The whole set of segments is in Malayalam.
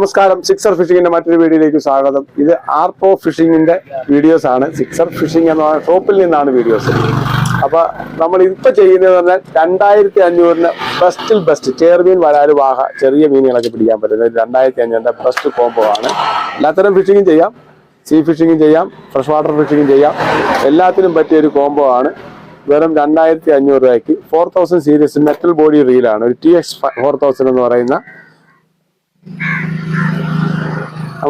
നമസ്കാരം. സിക്സർ ഫിഷിങ്ങിന്റെ മറ്റൊരു വീഡിയോയിലേക്ക് സ്വാഗതം. ഇത് ആർ പ്രോ ഫിഷിങ്ങിന്റെ വീഡിയോസ് ആണ്. സിക്സർ ഫിഷിംഗ് എന്ന് ഷോപ്പിൽ നിന്നാണ് വീഡിയോസ് അപ്പൊ നമ്മൾ ഇപ്പൊ ചെയ്യുന്നത് പറഞ്ഞാൽ രണ്ടായിരത്തി അഞ്ഞൂറിന് ബെസ്റ്റിൽ ബെസ്റ്റ് ചേർമീൻ വരാൽ വാഹ ചെറിയ മീനുകളൊക്കെ പിടിക്കാൻ പറ്റുന്നത് രണ്ടായിരത്തി അഞ്ഞൂറിന്റെ ബെസ്റ്റ് കോംബോ ആണ്. എല്ലാത്തരം ഫിഷിങ്ങും ചെയ്യാം. സീ ഫിഷിങ്ങും ചെയ്യാം. ഫ്രഷ് വാട്ടർ ഫിഷിങ്ങും ചെയ്യാം. എല്ലാത്തിനും പറ്റിയ ഒരു കോംബോ ആണ്. വെറും രണ്ടായിരത്തി അഞ്ഞൂറ് രൂപയ്ക്ക് four thousand series metal body റീലാണ് ഒരു ടി എക്സ് ഫോർ തൗസൻഡ് എന്ന് പറയുന്ന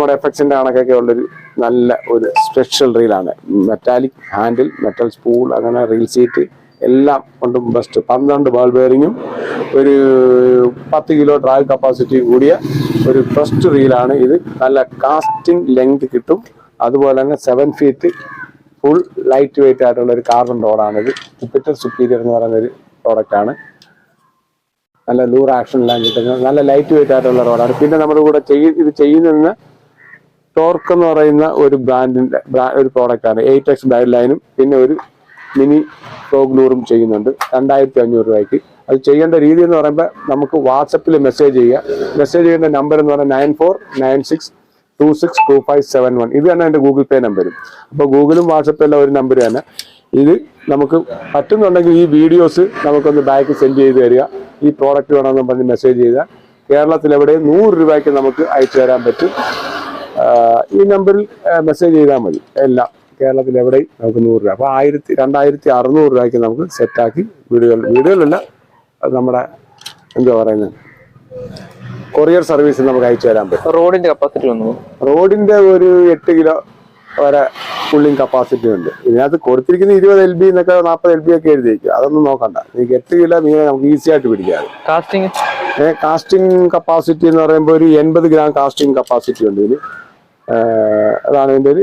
നമ്മുടെ എഫക്ട്സിന്റെ കണക്കൊക്കെ ഉള്ളൊരു നല്ല ഒരു സ്പെഷ്യൽ റീലാണ് മെറ്റാലിക് ഹാൻഡിൽ മെറ്റൽ സ്പൂൾ അങ്ങനെ റീൽ സീറ്റ് എല്ലാം കൊണ്ടും ബെസ്റ്റ് പന്ത്രണ്ട് ബോൾ ബെയറിങ്ങും ഒരു പത്ത് കിലോ ഡ്രൈവ് കപ്പാസിറ്റി കൂടിയ ഒരു ബെസ്റ്റ് റീലാണ് ഇത്. നല്ല കാസ്റ്റിംഗ് ലെങ്ത് കിട്ടും. അതുപോലെ തന്നെ seven feet full light weight ആയിട്ടുള്ള ഒരു കാർബൺ റോഡാണിത് ജുപ്പിറ്റർ സുപ്പീരിയർ എന്ന് പറയുന്ന ഒരു പ്രോഡക്റ്റ് ആണ്. നല്ല ലൂർ ആക്ഷൻ എല്ലാം കിട്ടുന്നത് നല്ല ലൈറ്റ് വെയിറ്റ് ആയിട്ടുള്ള റോഡാണ് പിന്നെ നമ്മുടെ കൂടെ ചെയ്യ ഇത് ചെയ്യുന്ന ടോർക്ക് എന്ന് പറയുന്ന ഒരു ബ്രാൻഡിന്റെ ഒരു പ്രോഡക്റ്റ് ആണ്. എയ്റ്റ് എക്സ് ഗൈഡ് ലൈനും പിന്നെ ഒരു മിനി ടോഗ്ലൂറും ചെയ്യുന്നുണ്ട്. രണ്ടായിരത്തി അഞ്ഞൂറ് രൂപയ്ക്ക്. അത് ചെയ്യേണ്ട രീതി എന്ന് പറയുമ്പോൾ നമുക്ക് വാട്സപ്പിൽ മെസ്സേജ് ചെയ്യുക. മെസ്സേജ് ചെയ്യേണ്ട നമ്പർ എന്ന് പറഞ്ഞാൽ nine four nine six two six two five seven one ഇത് തന്നെ എന്റെ ഗൂഗിൾ പേ നമ്പരും അപ്പോൾ ഗൂഗിളും വാട്സപ്പും എല്ലാം ഒരു നമ്പർ തന്നെ. ഇത് നമുക്ക് പറ്റുന്നുണ്ടെങ്കിൽ ഈ വീഡിയോസ് നമുക്കൊന്ന് ബാക്ക് സെൻഡ് ചെയ്ത് തരിക. ഈ പ്രോഡക്റ്റ് വേണമെന്ന് പറഞ്ഞ് മെസ്സേജ് ചെയ്താൽ കേരളത്തിൽ എവിടെയും നൂറ് രൂപയ്ക്ക് നമുക്ക് അയച്ചു തരാൻ പറ്റും. ഈ നമ്പറിൽ മെസ്സേജ് ചെയ്താൽ മതി. എല്ലാം കേരളത്തിൽ എവിടെയും നമുക്ക് നൂറ് രൂപ. അപ്പോൾ ആയിരത്തി രണ്ടായിരത്തി അറുന്നൂറ് രൂപയ്ക്ക് നമുക്ക് സെറ്റാക്കി വീടുകൾ വീടുകളിലല്ല നമ്മുടെ എന്താ പറയുന്നത്? കൊറിയർ സർവീസ് നമുക്ക് അയച്ചു തരാൻ പറ്റും. റോഡിന്റെ കപ്പാസിറ്റി വന്നു റോഡിന്റെ ഒരു എട്ട് കിലോ വരെ കൂളിംഗ് കപ്പാസിറ്റി ഉണ്ട്. ഇതിനകത്ത് കൊടുത്തിരിക്കുന്ന ഇരുപത് എൽ ബി എന്നൊക്കെ നാൽപ്പത് എൽ ബി ഒക്കെ എഴുതിയിരിക്കും അതൊന്നും നോക്കണ്ട. നിങ്ങൾക്ക് എട്ട് കിലോ മീനെ നമുക്ക് ഈസി ആയിട്ട് പിടിക്കാം. കാസ്റ്റിംഗ് കാസ്റ്റിംഗ് കപ്പാസിറ്റി എന്ന് പറയുമ്പോൾ ഒരു എൺപത് ഗ്രാം കാസ്റ്റിംഗ് കപ്പാസിറ്റി ഉണ്ട് ഇതിന്. അതാണ് ഇതിന്റെ ഒരു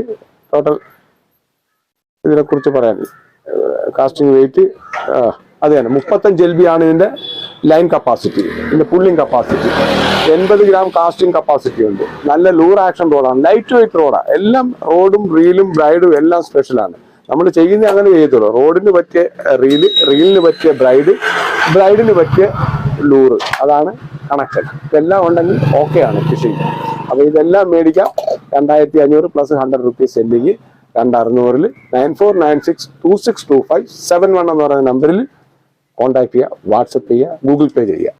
ടോട്ടൽ ഇതിനെ കുറിച്ച് പറയാൻ കാസ്റ്റിംഗ് വെയിറ്റ് അത് തന്നെ. മുപ്പത്തഞ്ച് എൽ ബി ആണ് ഇതിന്റെ ലൈൻ കപ്പാസിറ്റി ഇതിന്റെ പുള്ളിങ് കപ്പാസിറ്റി എൺപത് ഗ്രാം കാസ്റ്റിംഗ് കപ്പാസിറ്റി ഉണ്ട്. നല്ല ലൂർ ആക്ഷൻ റോഡാണ് ലൈറ്റ് വെയിറ്റ് റോഡാണ് എല്ലാം റോഡും റീലും ബ്രൈഡും എല്ലാം സ്പെഷ്യലാണ് നമ്മൾ ചെയ്യുന്ന അങ്ങനെ ചെയ്യത്തുള്ളൂ. റോഡിന് പറ്റിയ റീൽ റീലിന് പറ്റിയ ബ്രൈഡ് ബ്രൈഡിന് പറ്റിയ ലൂറ് അതാണ് കണക്ഷൻ ഇതെല്ലാം ഉണ്ടെങ്കിൽ ഓക്കെയാണ് കൃഷി. അപ്പോൾ ഇതെല്ലാം മേടിക്കാം. രണ്ടായിരത്തി അഞ്ഞൂറ് പ്ലസ് ഹൺഡ്രഡ് റുപ്പീസ് സെല്ലിങ് രണ്ട് അറുന്നൂറിൽ nine four nine six two six two five seven one എന്ന് പറയുന്ന നമ്പറിൽ കോൺടാക്ട് ചെയ്യുക വാട്സപ്പ് ചെയ്യുക ഗൂഗിൾ പേ ചെയ്യുക.